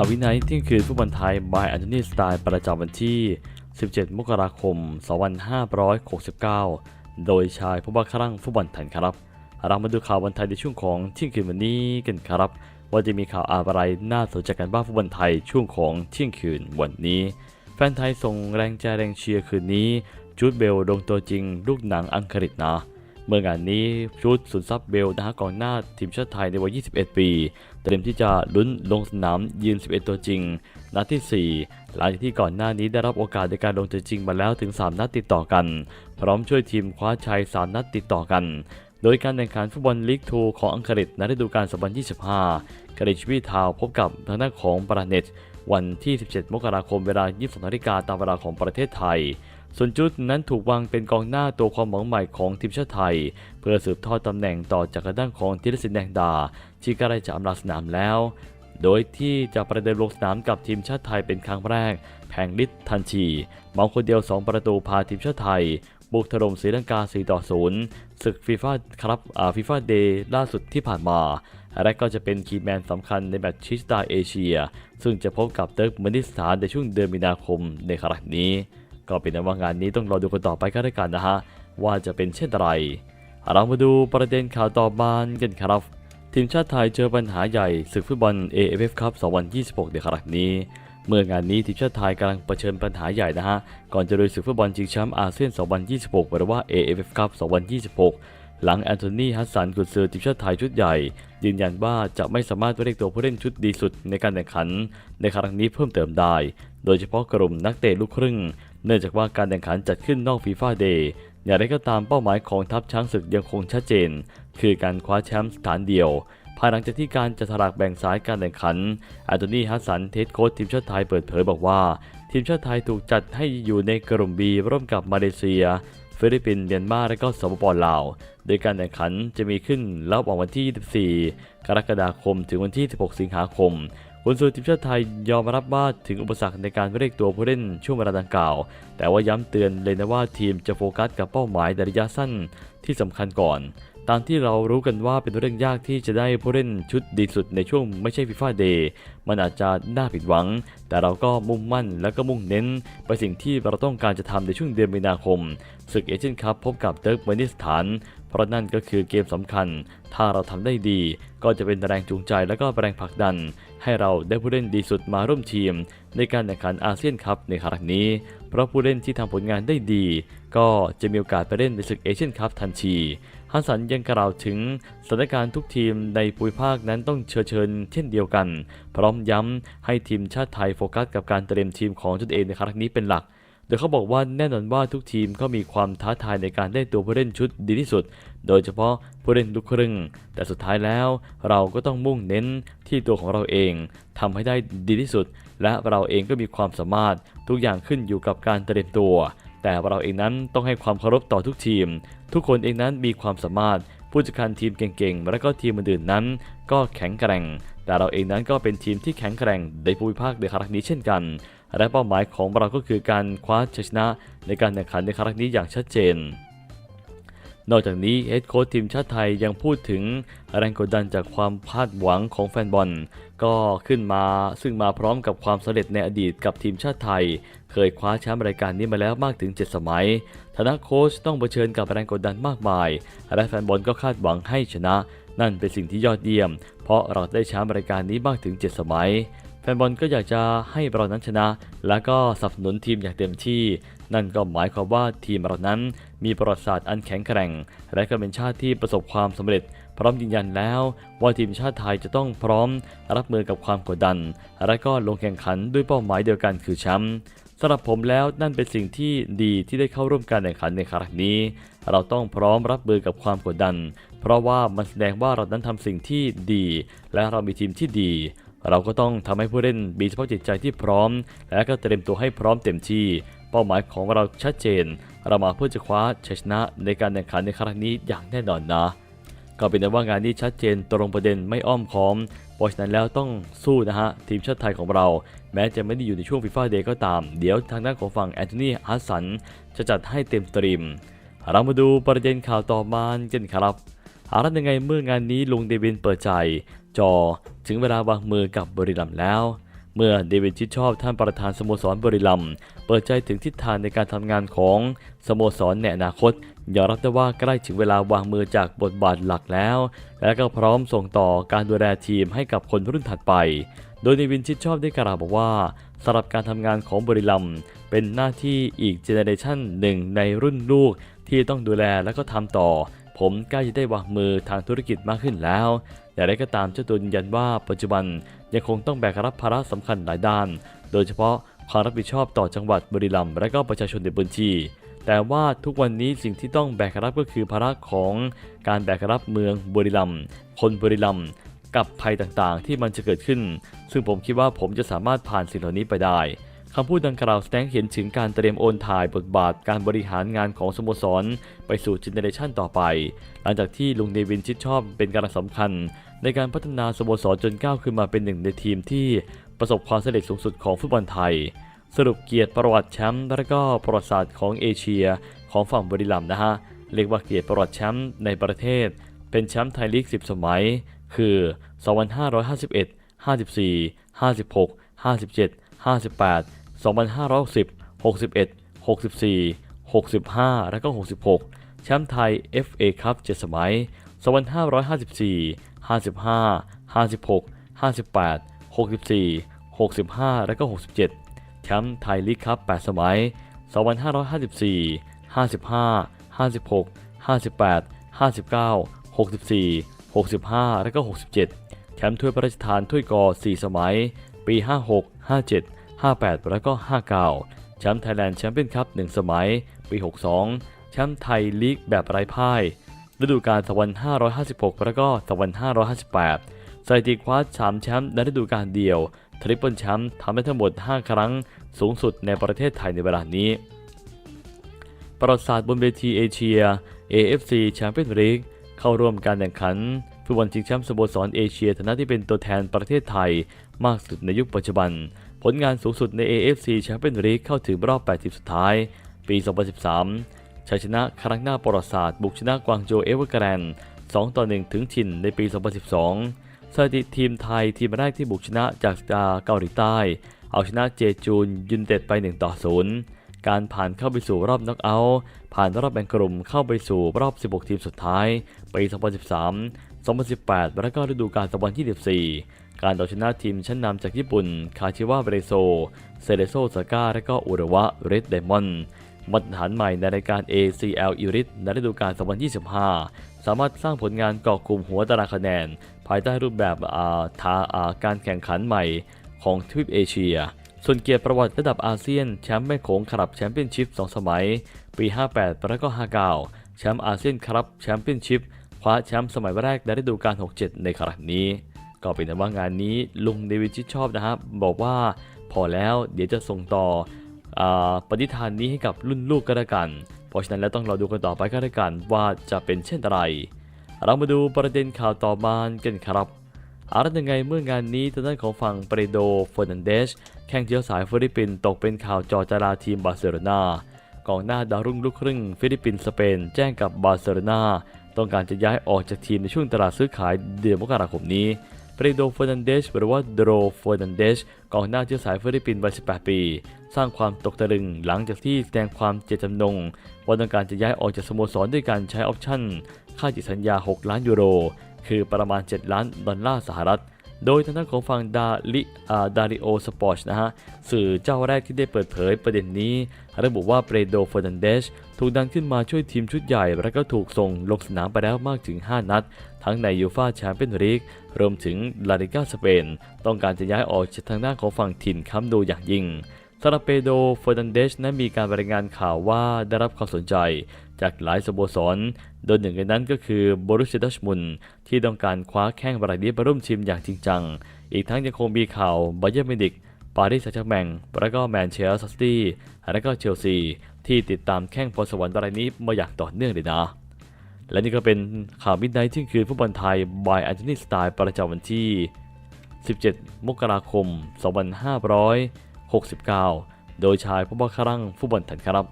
ข่าววินัยที่คืนฟุตบอลไทย บายอันโทนีสไตล์ประจำวันที่ 17 มกราคม 2569 โดยชายผู้บังคับรังฟุตบอลไทยครับ เรามาดูข่าวบอลไทยในช่วงของเที่ยงคืนวันนี้กันครับ ว่าจะมีข่าวอะไรน่าสนใจกันบ้างฟุตบอลไทยช่วงของเที่ยงคืนวันนี้ แฟนไทยส่งแรงใจแรงเชียร์คืนนี้จูดเบลลงตัวจริงลูกหนังอังกฤษนะเมื่องานนี้ชุดสุนทรัพย์เบลนะฮะกองหน้าทีมชาติไทยในวัย 21 ปี เตรียมที่จะลุ้นลงสนามยืน 11 ตัวจริง นัดที่ 4 หลังจากที่ก่อนหน้านี้ได้รับโอกาสในการลงตัวจริงมาแล้วถึง 3 นัดติดต่อกัน พร้อมช่วยทีมคว้าชัย 3 นัดติดต่อกัน โดยการแข่งขันฟุตบอลลีกทูของอังกฤษในฤดูกาล 2025กริชวีทาวพบกับทางด้านของบราเนตวันที่ 17 มกราคมเวลา 22นาฬิกาตามเวลาของประเทศไทย ส่วนจุดนั้นถูกวางเป็นกองหน้าตัวความหวังใหม่ของทีมชาติไทย เพื่อสืบทอดตำแหน่งต่อจากกระด้างของธีรศิลป์แดงดา ที่ใกล้จะอำลาสนามแล้ว โดยที่จะประเดิมลงสนามกับทีมชาติไทยเป็นครั้งแรก แผงฤทธิ์ทันชีเมาคนเดียว 2 ประตูพาทีมชาติไทย บุกถล่มศรีลังกา 4 ต่อ 0 ศึกฟีฟ่าครับฟีฟ่าเดย์ล่าสุดที่ผ่านมาและก็จะเป็นคีย์แมนสำคัญในแมตช์ชิสตาเอเชีย ซึ่งจะพบกับเติร์กเมนิสถานในช่วงเดือนมีนาคมในครั้งนี้ ก็เป็นว่างานนี้ต้องรอดูกันต่อไปก็แล้วกันนะฮะว่าจะเป็นเช่นไรเรามาดูประเด็นข่าวต่อมากันครับทีมชาติไทยเจอปัญหาใหญ่ศึกฟุตบอล AFF ครับ2026ในครั้งนี้ เมื่องานนี้ทีมชาติไทยกำลังเผชิญปัญหาใหญ่นะฮะ ก่อนจะลุยศึกฟุตบอลชิงแชมป์อาเซียน 2026 หรือว่า AFF ครับ2026 หลังแอนโทนีฮัสสันกุนซือทีมชาติไทยชุดใหญ่ ยืนยันว่าจะไม่สามารถเรียกตัวผู้เล่นชุดดีสุดในการแข่งขัน ในครั้งนี้เพิ่มเติมได้ โดยเฉพาะกลุ่มนักเตะลูกครึ่ง เนื่องจากว่าการแข่งขันจัดขึ้นนอกฟีฟ่าเดย์อย่างไรก็ตามเป้าหมายของทัพช้างศึกยังคงชัดเจน คือการคว้าแชมป์สถานเดียว ภายหลังจากที่การจะถลากแบ่งสายการแข่งขันอันโตนีฮัสสันเทสโค้ชทีมชาติไทยเปิดเผยบอกว่า ทีมชาติไทยถูกจัดให้อยู่ในกลุ่ม B ร่วมกับมาเลเซีย ฟิลิปปินส์เมียนมาและก็สปปลาว โดยการแข่งขันจะมีขึ้นระหว่างวันที่ 24 กรกฎาคมถึงวันที่ 16 สิงหาคม ลส่วนทีมชาติไทยยอมรับว่าถึงอุปสรรคในการเรียกตัวผู้เล่นช่วงเวลาดังกล่าว แต่ว่าย้ำเตือนเลยนะว่าทีมจะโฟกัสกับเป้าหมายในระยะสั้นที่สำคัญก่อน ตามที่เรารู้กันว่าเป็นเรื่องยากที่จะได้ผู้เล่นชุดดีสุดในช่วงไม่ใช่ฟีฟ่าเดย์มันอาจจะน่าผิดหวัง แต่เราก็มุ่งมั่นและก็มุ่งเน้น ไปสิ่งที่เราต้องการจะทำในช่วงเดือนมีนาคมศึกเอเชียนคัพพบกับเติร์กเมนิสถาน เพราะนั่นก็คือเกมสำคัญ ถ้าเราทำได้ดี ก็จะเป็นแรงจูงใจและก็แรงผลักดัน ให้เราได้ผู้เล่นดีสุดมาร่วมทีม ในการแข่งขันอาเซียนคัพในครั้งนี้ เพราะผู้เล่นที่ทำผลงานได้ดี ก็จะมีโอกาสไปเล่นในศึกเอเชียนคัพทันที ฮันสันยังกล่าวถึงสถานการณ์ทุกทีมในภูมิภาคนั้นต้องเชิญเชิญเช่นเดียวกัน พร้อมย้ำให้ทีมชาติไทยโฟกัสกับการเตรียมทีมของตนเองในครั้งนี้เป็นหลัก โดยเขาบอกว่าแน่นอนว่าทุกทีมก็มีความท้าทายในการได้ตัวผู้เล่นชุดดีที่สุด โดยเฉพาะผู้เล่นลูกครึ่ง แต่สุดท้ายแล้วเราก็ต้องมุ่งเน้นที่ตัวของเราเองทำให้ได้ดีที่สุด และเราเองก็มีความสามารถทุกอย่างขึ้นอยู่กับการเตรียมตัว แต่เราเองนั้นต้องให้ความเคารพต่อทุกทีม ทุกคนเองนั้นมีความสามารถผู้จัดการทีมเก่งๆ และก็ทีมอื่นๆนั้น ก็แข็งแกร่ง แต่เราเองนั้นก็เป็นทีมที่แข็งแกร่งในภูมิภาคในครั้งนี้เช่นกัน และเป้าหมายของเราก็คือการคว้าชัยชนะในการแข่งขันในครั้งนี้อย่างชัดเจน นอกจากนี้เฮดโค้ชทีมชาติไทยยังพูดถึงแรงกดดันจากความคาดหวังของแฟนบอล ก็ขึ้นมาซึ่งมาพร้อมกับความสำเร็จในอดีตกับทีมชาติไทย เคยคว้าแชมป์รายการนี้มาแล้วมากถึง 7 สมัยฐานะโค้ชต้องเผชิญกับแรงกดดันมากมาย และแฟนบอลก็คาดหวังให้ชนะ นั่นเป็นสิ่งที่ยอดเยี่ยม เพราะเราได้แชมป์รายการนี้มากถึง 7 สมัยแฟนบอลก็อยากจะให้เรานั้นชนะ และก็สนับสนุนทีมอย่างเต็มที่ นั่นก็หมายความว่าทีมเรานั้นมีประวัติศาสตร์อันแข็งแกร่ง และก็เป็นชาติที่ประสบความสำเร็จ พร้อมยืนยันแล้วว่าทีมชาติไทยจะต้องพร้อมรับมือกับความกดดัน และก็ลงแข่งขันด้วยเป้าหมายเดียวกันคือแชมป์สำหรับผมแล้วนั่นเป็นสิ่งที่ดีที่ได้เข้าร่วมการแข่งขันในครั้งนี้ เราต้องพร้อมรับมือกับความกดดัน เพราะว่ามันแสดงว่าเรานั้นทำสิ่งที่ดี และเรามีทีมที่ดีเราก็ต้องทำให้ผู้เล่นมีสภาพจิตใจที่พร้อม และก็เตรียมตัวให้พร้อมเต็มที่ เป้าหมายของเราชัดเจน เรามาเพื่อจะคว้าชัยชนะในการแข่งขันในครั้งนี้อย่างแน่นอนนะ ก็เป็นว่างานนี้ชัดเจนตรงประเด็นไม่อ้อมค้อม เพราะฉะนั้นแล้วต้องสู้นะฮะ ทีมชาติไทยของเรา แม้จะไม่ได้อยู่ในช่วงฟีฟ่าเดย์ก็ตาม เดี๋ยวทางด้านของฝั่งแอนโทนีฮัสสันจะจัดให้เต็มสตรีม เรามาดูประเด็นข่าวต่อมากันครับอารัยังไงเมื่องานนี้ลุงเดวินเปิดใจ จอถึงเวลาวางมือกับบริลัมแล้ว เมื่อเดวิดชิดชอบท่านประธานสโมสรบริลัม เปิดใจถึงทิศทางในการทำงานของสโมสรในอนาคตยอมรับได้ว่าใกล้ถึงเวลาวางมือจากบทบาทหลักแล้ว และก็พร้อมส่งต่อการดูแลทีมให้กับคนรุ่นถัดไป โดยเนวินชิดชอบได้กล่าวบอกว่าสำหรับการทำงานของบริลัม เป็นหน้าที่อีกเจเนเรชันหนึ่งในรุ่นลูกที่ต้องดูแลและก็ทำต่อ ผมใกล้จะได้วางมือทางธุรกิจมากขึ้นแล้ว แต่ได้ก็ตามเจ้าตัวยืนยันว่าปัจจุบัน ยังคงต้องแบกรับภาระสำคัญหลายด้าน โดยเฉพาะความรับผิดชอบต่อจังหวัดบุรีรัมย์และก็ประชาชนในพื้นที่ แต่ว่าทุกวันนี้สิ่งที่ต้องแบกรับก็คือภาระของการแบกรับเมืองบุรีรัมย์คนบุรีรัมย์กับภัยต่างๆ ที่มันจะเกิดขึ้น ซึ่งผมคิดว่าผมจะสามารถผ่านสิ่งเหล่านี้ไปได้ คำพูดดังกล่าวแสดงเห็นถึงการเตรียมโอนถ่ายบทบาทการบริหารงานของสโมสร ไปสู่เจเนเรชันต่อไป หลังจากที่ลุงเดวินชิดชอบเป็นการสำคัญ ในการพัฒนาสโมสรจนก้าวขึ้นมาเป็นหนึ่งในทีมที่ประสบความสำเร็จสูงสุดของฟุตบอลไทย สรุปเกียรติประวัติแชมป์และก็ประวัติศาสตร์ของเอเชีย ของฝั่งบรีรัมนะฮะเรียกว่าเกียรติประวัติแชมป์ในประเทศ เป็นแชมป์ไทยลีก 10 สมัย คือ 2551 54 56 57 58 2560 61 64 65 และก็ 66 แชมป์ไทย FA คัพ7สมัย 2554 55 56 58 64 65 และก็ 67 แชมป์ไทยลีกคัพ8สมัย 2554 55 56 58 59 64 65 และก็ 67 แชมป์ถ้วยพระราชทานถ้วยกอ 4 สมัย ปี 56 57 58 แล้วก็ 59 แชมป์ไทยแลนด์แชมเปี้ยนคัพ1สมัย ปี 62 แชมป์ไทยลีกแบบไร้พ่าย ฤดูกาล2556 แล้วก็2558 สถิติคว้า3แชมป์ในฤดูกาลเดียว ทริปเปิลแชมป์ทำได้ทั้งหมด 5 ครั้ง สูงสุดในประเทศไทยในเวลานี้ ประวัติศาสตร์บนเวทีเอเชีย AFC แชมเปี้ยนลีกเข้าร่วมการแข่งขัน ฟุตบอลชิงแชมป์สโมสรเอเชียฐานะที่เป็นตัวแทนประเทศไทย มากสุดในยุคปัจจุบัน ผลงานสูงสุดใน AFC แชมเปี้ยนลีกเข้าถึงรอบ8ทีมสุดท้าย ปี 2013ชัยชนะครั้งหน้าประวัติศาสตร์บุกชนะกวางโจเอเวอร์แกรนด์2ต่อ1ถึงถิ่นในปี 2012 สถิติทีมไทยทีมแรกที่บุกชนะจากสตาเกาหลีใต้ เอาชนะเจจูนยุนเต็ดไป 1 ต่อ 0 การผ่านเข้าไปสู่รอบน็อกเอาท์ผ่านรอบแบ่งกลุ่มเข้าไปสู่รอบ 16 ทีมสุดท้ายปี 2013 2018 และก็ฤดูกาล2024 การเอาชนะทีมชั้นนำจากญี่ปุ่น คาชิวะเบรโซ เซเลโซซาก้า และก็อุระวะเรดไดมอนมาตรฐานใหม่ในรายการ ACL ยูริสในฤดูกาล2025 สามารถสร้างผลงานเกาะกลุ่มหัวตารางคะแนน ภายใต้รูปแบบอาทาอาการแข่งขันใหม่ของทวีปเอเชีย ส่วนเกียรติประวัติระดับอาเซียน แชมป์แม่โขงคลับแชมเปี้ยนชิพ 2 สมัย ปี 58 และก็ 59 แชมป์อาเซียนครับแชมเปี้ยนชิพ คว้าแชมป์สมัยแรกในฤดูกาล 67 ในครั้งนี้ ก็เป็นว่างานนี้ลุงเดวิดชิดชอบนะครับ บอกว่าพอแล้วเดี๋ยวจะส่งต่ออปฏิทานนี้ให้กับรุ่นลูกก็แล้วกัน เพราะฉะนั้นแล้วต้องรอดูกันต่อไปก็แล้วกันว่าจะเป็นเช่นไร เรามาดูประเด็นข่าวต่อมากันครับอารัยังไงเมื่องานนี้ทางด้านของฝั่งเปรโดเฟอร์นันเดสแข้งเชื้อสายฟิลิปปินส์ตกเป็นข่าวจอจาราทีมบาร์เซโลนากองหน้าดาวรุ่งลูกครึ่งฟิลิปปินส์สเปนแจ้งกับบาร์เซโลนา ต้องการจะย้ายออกจากทีมในช่วงตลาดซื้อขายเดือนมกราคมนี้เปรโดเฟอร์นันเดชหรือว่าโดโรเฟอร์นันเดชกองหน้าเชื้อสายฟิลิปปินส์วัย 18 ปี สร้างความตกตะลึงหลังจากที่แสดงความเจตจำนงว่าต้องการจะย้ายออกจากสโมสรด้วยการใช้ออปชั่น ค่าจิตสัญญา 6 ล้านยูโร คือประมาณ 7 ล้านดอลลาร์สหรัฐ โดยทางด้านของฝั่งดาลิอาดาริโอสปอร์ตนะฮะสื่อเจ้าแรกที่ได้เปิดเผยประเด็นนี้ ระบุว่าเปรโดเฟอร์นันเดชถูกดันขึ้นมาช่วยทีมชุดใหญ่ และก็ถูกส่งลงสนามไปแล้วมากถึง 5 นัด ทั้งในยูฟาแชมเปี้ยนลีกรวมถึงลาลิกาสเปน ต้องการจะย้ายออกจากทางด้านของฝั่งถิ่นคัมโดอย่างยิ่ง ซาราเปโดเฟอร์นันเดสนั้นมีการรายงานข่าวว่าได้รับความสนใจจากหลายสโมสร โดยหนึ่งในนั้นก็คือบรุสเซดอชมุนที่ต้องการคว้าแข้งรายนี้มาร่วมทีมอย่างจริงจัง อีกทั้งยังคงมีข่าวบาเยอร์มินิกปารีสแซงต์แชร์แมงและก็แมนเชสเตอร์ซิตี้และก็เชลซี ที่ติดตามแข้งพรสวรรค์รายนี้มาอย่างต่อเนื่องเลยนะ และนี่ก็เป็นข่าวมิดไนท์ที่คืนฟุตบอลไทยบายอันโทนีสไตล์ประจำวันที่ 17 มกราคม 2500 69 โดยชายผู้บังคับฟุบอลถันครับ